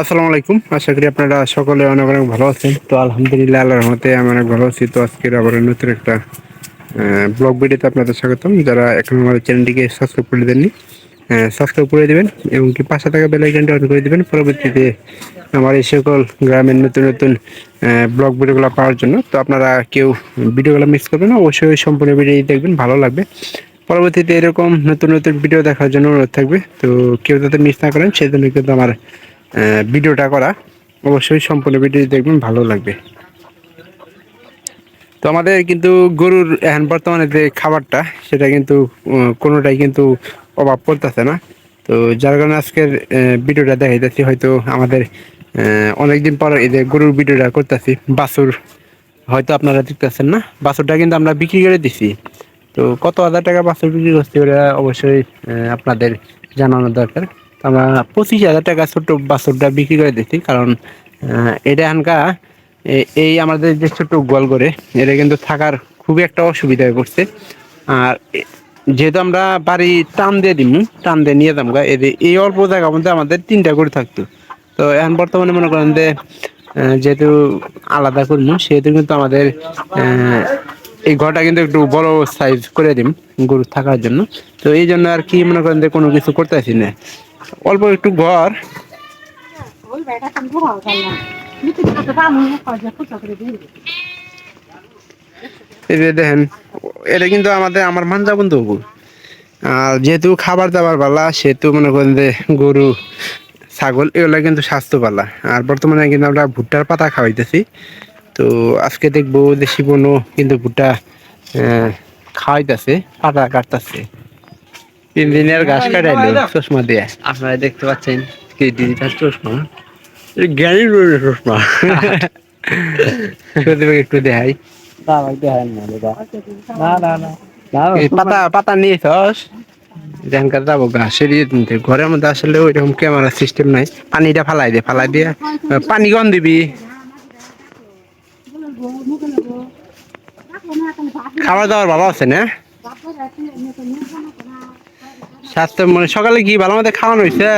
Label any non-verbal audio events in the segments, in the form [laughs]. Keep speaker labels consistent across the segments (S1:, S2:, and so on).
S1: আসসালামু আলাইকুম। আশা করি আপনারা সকলে অনেক অনেক ভালো আছেন। তো আলহামদুলিল্লাহ, আল্লাহর রহমতে আমি অনেক ভালো আছি। তো আজকের আবার নতুন একটা ব্লগ ভিডিওতে আপনাদের স্বাগতম। যারা এখন আমাদের চ্যানেলটিকে সাবস্ক্রাইব করে দেননি সাবস্ক্রাইব করে দেবেন এবং কি পাশে থাকা বেল আইকনটি অন করে দেবেন। পরবর্তীতে আমার এই সকল গ্রামের নতুন নতুন ব্লগ ভিডিওগুলো পাওয়ার জন্য। তো আপনারা কেউ ভিডিওগুলো মিস করবেন না, অবশ্যই সম্পূর্ণ ভিডিও দেখবেন, ভালো লাগবে। পরবর্তীতে এরকম নতুন নতুন ভিডিও দেখার জন্য অনুরোধ থাকবে। তো কেউ যাতে মিস না করেন সেই জন্য কিন্তু আমার ভিডিওটা করা। অবশ্যই সম্পূর্ণ ভিডিও দেখবেন, ভালো লাগবে। তো আমাদের কিন্তু গরুর এখন বর্তমানে যে খাবারটা, সেটা কিন্তু কোনোটাই কিন্তু অভাব পড়তেছে না। তো যার কারণে আজকের ভিডিওটা দেখাইতেছি, হয়তো আমাদের অনেকদিন পর এই যে গরুর ভিডিওটা করতেছি, বাছুর, হয়তো আপনারা দেখতেছেন না। বাছুরটা কিন্তু আমরা বিক্রি করে দিছি। তো কত হাজার টাকা বাছুর বিক্রি করছি ওরা অবশ্যই আপনাদের জানানো দরকার। আমরা পঁচিশ হাজার টাকা ছোট্ট বাছুরটা বিক্রি করে দিচ্ছি কারণ এটা এখানকা এই আমাদের যে ছোট্ট গোয়াল করে এটা কিন্তু থাকার খুবই একটা অসুবিধা হয়ে পড়ছে। আর যেহেতু আমরা বাড়ি টান দিয়ে দিমু, টান দিয়ে নিয়ে যাব এই অল্প জায়গার মধ্যে আমাদের তিনটা করে থাকতো। তো এখন বর্তমানে মনে করেন যে যেহেতু আলাদা করব সেহেতু কিন্তু আমাদের এই ঘরটা কিন্তু একটু বড় সাইজ করে দিম গরু থাকার জন্য। তো এই জন্য আর কি মনে করেন যে কোনো কিছু করতেছি না। অল্প একটু ঘর। এই যে দেখেন, এটা কিন্তু আমাদের, আমার মানজা বন্ধু আর যেহেতু খাবার দাবার পালা, সেহেতু মনে করেন যে গরু, ছাগল, এগুলো কিন্তু স্বাস্থ্য পালা আর বর্তমানে কিন্তু আমরা ভুট্টার পাতা খাওয়াইতেছি। তো আজকে দেখব দেশি বনু কিন্তু ভুট্টা খাওয়াইতেছে পাতা কাটতেছে। তিন দিনের ঘাস কাটাইলো চশমা দিয়ে।
S2: আপনারা দেখতে পাচ্ছেন কি ডিজিটাল চশমা?
S1: জ্ঞানী চশমা। [laughs] একটু দেখাই। পাতা পাতা নিয়েছস যেখানকার যাব ঘাসের ইয়ে ঘরের মধ্যে আসলে ওইরকম ক্যামেরা সিস্টেম নাই। পানিটা ফালাই দে ফালাই দিয়ে পানি কম দিবি। খাবার দাবার ভালো আছে না? স্বাস্থ্য মানে সকালে কি ভালো মতো খাওয়ানো হয়েছে?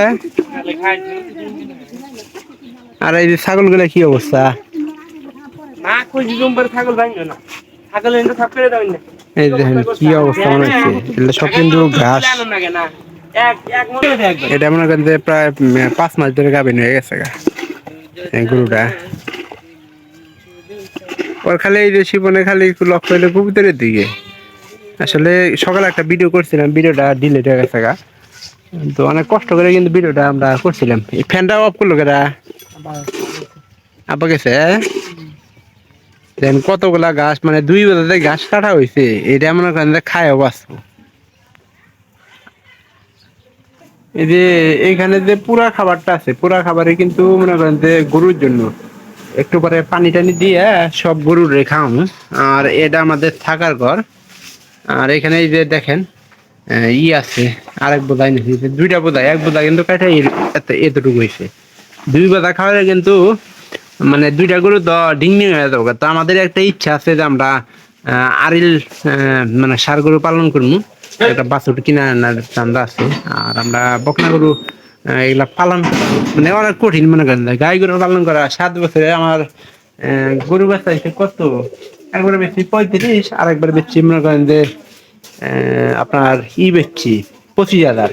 S1: আর এই যে ছাগলগুলা কি অবস্থা এই দেখেন কি অবস্থা মনে হচ্ছে। এগুলো সব কিন্তু ঘাস। এটা মনে করেন যে প্রায় পাঁচ মাস ধরে গাভিন হয়ে গেছে গা গরুটা। ওর খালি এই যে শিবনে খালি একটু লক্ষ্য হইলে কবুতরের দিকে। আসলে সকালে একটা ভিডিও করছিলাম ভিডিওটা ডিলেট হয়ে গেছে গা। তো অনেক কষ্ট করে কিন্তু ভিডিওটা আমরা করছিলাম। এই ফ্যানটা অফ করল কেরা আপা গেছে দেন কতগুলা গাছ মানে দুই বছর গাছ কাটা হয়েছে এটা মনে করেন যে খায় বাঁচবো। এই যে এখানে যে পুরা খাবারটা আছে, পুরা খাবারে কিন্তু মনে করেন যে গরুর জন্য। একটু পরে পানি টানি দিয়ে সব গরুর রেখাম আর এটা আমাদের থাকার ঘর। আর এখানে এই যে দেখেন ই আছে, আরেক বোধাই নিয়েছি দুইটা বোধাই এক বোধা কিন্তু কাঠে এতটুকু হয়েছে দুই বোধা খাওয়ালে কিন্তু মানে দুইটা গরু তো ডিংনি হয়ে যাব। তো আমাদের একটা ইচ্ছা আছে যে আমরা আরিল মানে সার গরু পালন করব একটা বাছুর কিনা আনার চান্দা আছে। আর আমরা বকনা গরু এগুলা পালন মানে অনেক কঠিন মনে করেন গাই গরু পালন করা সাত বছরে আমার গরু বাচ্চা কত? একবারে বেশি পঁয়ত্রিশ আর একবার বেশি মনে করেন যে আপনার ই বেচছি পঁচিশ হাজার।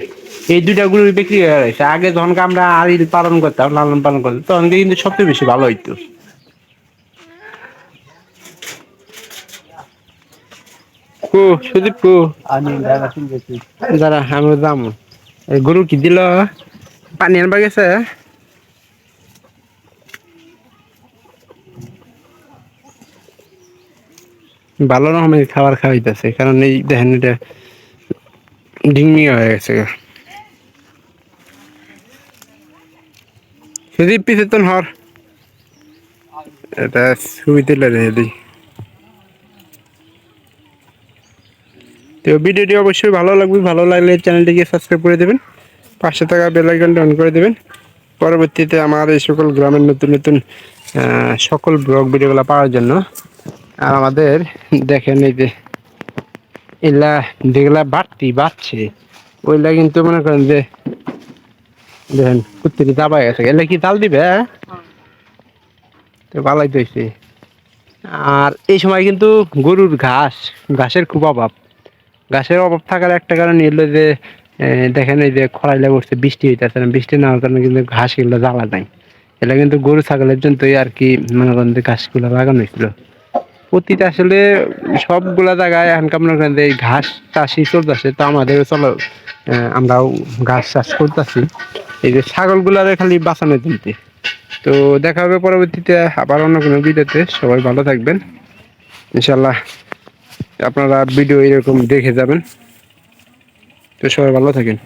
S1: এই দুইটা গরু বিক্রি হয়ে গেছে। আগে যখন আমরা আড়িল পালন করতাম লালন পালন করতাম তখন কিন্তু সবচেয়ে বেশি ভালো হইতো। কো সুদীপ কো। যারা আমি যাম গরু কি দিল? পানি আনবা গেছে ভালো রকমের খাবার খাওয়াইতেছে কারণ এই দেখেন এটা ডিঙ্গি হয়ে গেছে। সুদীপ পিছে তো হর এটা তুলে রেখে দিই তো ভিডিওটি অবশ্যই ভালো লাগবে, ভালো লাগলে চ্যানেলটিকে সাবস্ক্রাইব করে দেবেন পাঁচশো টাকা বেলাইকনটা অন করে দেবেন পরবর্তীতে আমার এই সকল গ্রামের নতুন নতুন সকল ব্লগ ভিডিওগুলো পাওয়ার জন্য আর আমাদের দেখেন এই যে, এলা যেগুলা বাড়তি, বাড়ছে, ওইলা কিন্তু মনে করেন যে, দেখেন কুত্তিরি দাবাই গেছে এলে কি তাল দিবে হ্যাঁ? তো ভালোই তো হইছে। আর এই সময় কিন্তু গরুর ঘাস, ঘাসের খুব অভাব ঘাসের অভাব থাকার একটা কারণ এলো যে দেখেন এই যে খরাইলে করছে বৃষ্টি হইতেছে না, বৃষ্টি না কারণে কিন্তু ঘাস এগুলো জ্বালা নাই। এটা কিন্তু গরু, ছাগলের জন্যই আর কি, মনে করেন যে ঘাসগুলো লাগানো হয়েছিল। প্রতিটা আসলে সবগুলা জায়গায় এখনকার মনে করেন যে ঘাস চাষই চলতেছে, তো আমাদেরও চলো আমরাও ঘাস চাষ করতেছি। এই যে ছাগলগুলারে খালি বাঁচানো দিতে তো দেখা হবে পরবর্তীতে আবার অন্য কোনো ভিডিওতে, সবাই ভালো থাকবেন। ইনশাল্লাহ আপনারা ভিডিও এরকম দেখে যাবেন। তো সবাই ভালো থাকেন।